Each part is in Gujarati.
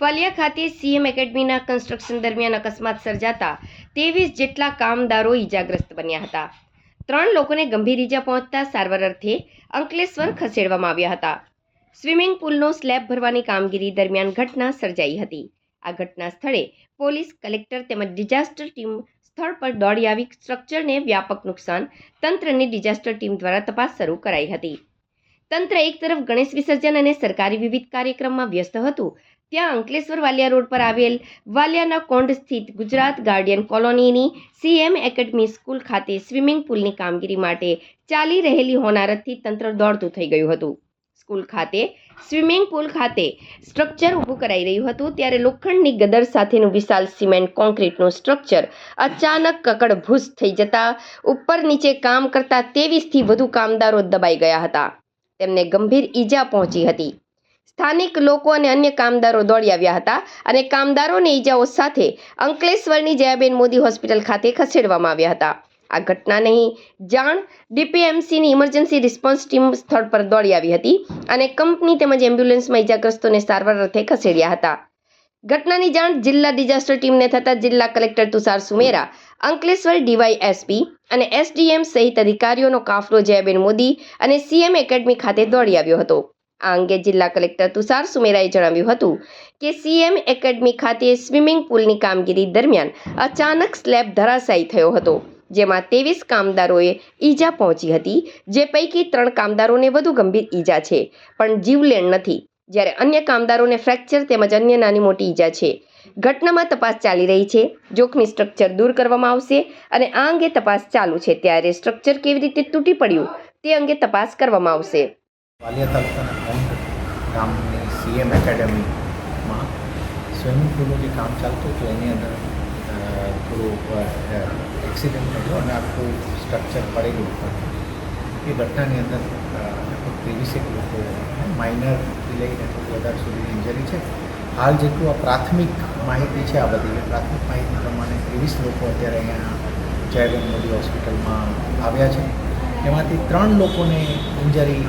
ફલિયા ખાતે સીએમ એકેડમીના કન્સ્ટ્રક્શન દરમિયાન અકસ્માત સર્જાતા ત્રેવીસ જેટલા કામદારો ઈજાગ્રસ્ત બન્યા હતા. ત્રણ લોકોને ગંભીર ઈજા પહોંચતા સારવાર અર્થે અંકલેશ્વર ખસેડવામાં આવ્યા હતા. સ્વિમિંગ પુલનો સ્લેબ ભરવાની કામગીરી દરમિયાન ઘટના સર્જાઈ હતી. આ ઘટના સ્થળે પોલીસ, કલેક્ટર તેમજ ડિઝાસ્ટર ટીમ સ્થળ પર દોડી આવી સ્ટ્રક્ચરને વ્યાપક નુકસાન તંત્રની ડિઝાસ્ટર ટીમ દ્વારા તપાસ શરૂ કરાઈ હતી. તંત્ર એક તરફ ગણેશ વિસર્જન અને સરકારી વિવિધ કાર્યક્રમમાં વ્યસ્ત હતું. ત્યાં અંકલેશ્વર વાલિયા રોડ પર આવેલ વાલિયાના કોંડ સ્થિત ગુજરાત ગાર્ડિયન કોલોનીની સીએમ એકેડમી સ્કૂલ ખાતે સ્વિમિંગ પુલની કામગીરી માટે ચાલી રહેલી હોનારતથી તંત્ર દોડતું થઈ ગયું હતું. સ્કૂલ ખાતે સ્વિમિંગ પુલ ખાતે સ્ટ્રક્ચર ઊભું કરાઈ રહ્યું હતું, ત્યારે લોખંડની ગદર સાથેનું વિશાલ સિમેન્ટ કોન્ક્રીટનું સ્ટ્રક્ચર અચાનક કકડભૂસ થઈ જતા, ઉપર નીચે કામ કરતા ત્રેવીસથી વધુ કામદારો દબાઈ ગયા હતા. તેમને ગંભીર ઈજા પહોંચી હતી. સ્થાનિક લોકો અને અન્ય કામદારો દોડી આવ્યા હતા અને કામદારોને ઈજાઓ સાથે અંકલેશ્વરની જયાબેન મોદી હોસ્પિટલ ખાતે ખસેડવામાં આવ્યા હતા. આ ઘટનાની જાણ ડીપીએમસીની ઇમરજન્સી રિસ્પોન્સ ટીમ સ્થળ પર દોડી આવી હતી અને કંપની તેમજ એમ્બ્યુલન્સમાં ઈજાગ્રસ્તોને સારવાર અર્થે ખસેડ્યા હતા. ઘટનાની જાણ જિલ્લા ડિઝાસ્ટર ટીમને થતાં જિલ્લા collector Tushar Sumera, Ankleshwar DY SP અને એસડીએમ સહિત અધિકારીઓનો કાફલો જયાબેન મોદી અને સીએમ એકેડમી ખાતે દોડી આવ્યો હતો. આ અંગે જિલ્લા કલેક્ટર તુષાર સુમેરાએ જણાવ્યું હતું કે સીએમ એકેડમી ખાતે સ્વિમિંગ પુલની કામગીરી દરમિયાન અચાનક સ્લેબ ધરાશાયી થયો હતો, જેમાં ત્રેવીસ કામદારોએ ઈજા પહોંચી હતી, જે પૈકી ત્રણ કામદારોને વધુ ગંભીર ઈજા છે, પણ જીવલેણ નથી. જ્યારે અન્ય કામદારોને ફ્રેક્ચર તેમજ અન્ય નાની મોટી ઈજા છે. ઘટનામાં તપાસ ચાલી રહી છે. જોખમી સ્ટ્રક્ચર દૂર કરવામાં આવશે અને આ અંગે તપાસ ચાલુ છે. ત્યારે સ્ટ્રક્ચર કેવી રીતે તૂટી પડ્યું તે અંગે તપાસ કરવામાં આવશે. સીએમ એકેડેમીમાં સ્વિમિંગ પુલનું જે કામ ચાલતું હતું, એની અંદર થોડું એક્સિડન્ટ થયો અને આખું સ્ટ્રક્ચર પડેલું હતું. એ ઘટનાની અંદર ત્રેવીસેક લોકો માઇનરથી લઈને થોડી વધારે સુધી ઇન્જરી છે. હાલ જેટલું આ પ્રાથમિક માહિતી છે આ બધી પ્રાથમિક માહિતી પ્રમાણે ત્રેવીસ લોકો અત્યારે અહીંયા જયરામ મોદી હોસ્પિટલમાં આવ્યા છે. એમાંથી ત્રણ લોકોને ઇન્જરી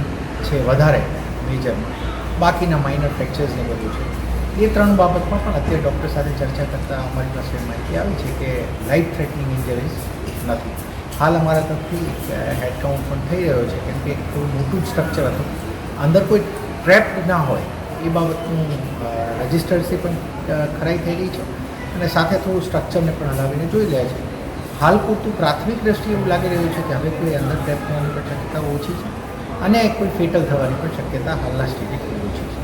છે વધારે મેજરમાં બાકીના માઇનર ફ્રેક્ચર્સ ને બધું છે. એ ત્રણ બાબતમાં પણ અત્યારે ડૉક્ટર સાથે ચર્ચા કરતાં અમારી પાસે માહિતી આવી છે કે લાઈફ થ્રેટનિંગ ઇન્જરીઝ નથી. હાલ અમારા તરફથી હેડકાઉન્ટ પણ થઈ રહ્યો છે. કેમ કે એક થોડું મોટું સ્ટ્રક્ચર હતું. અંદર કોઈ ટ્રેપ ના હોય, એ બાબતનું રજિસ્ટર્સી પણ ખરાઈ થઈ ગઈ છે. અને સાથે થોડું સ્ટ્રક્ચરને પણ હલાવીને જોઈ રહ્યા છે. હાલ પૂરતું પ્રાથમિક દ્રષ્ટિએ એવું લાગી રહ્યું છે કે હવે કોઈ અંદર ટ્રેપ થવાની પણ શક્યતા ઓછી છે. અને કોઈ ફેટલ થવાની પણ શક્યતા હાલના ખૂબ ઓછી છે.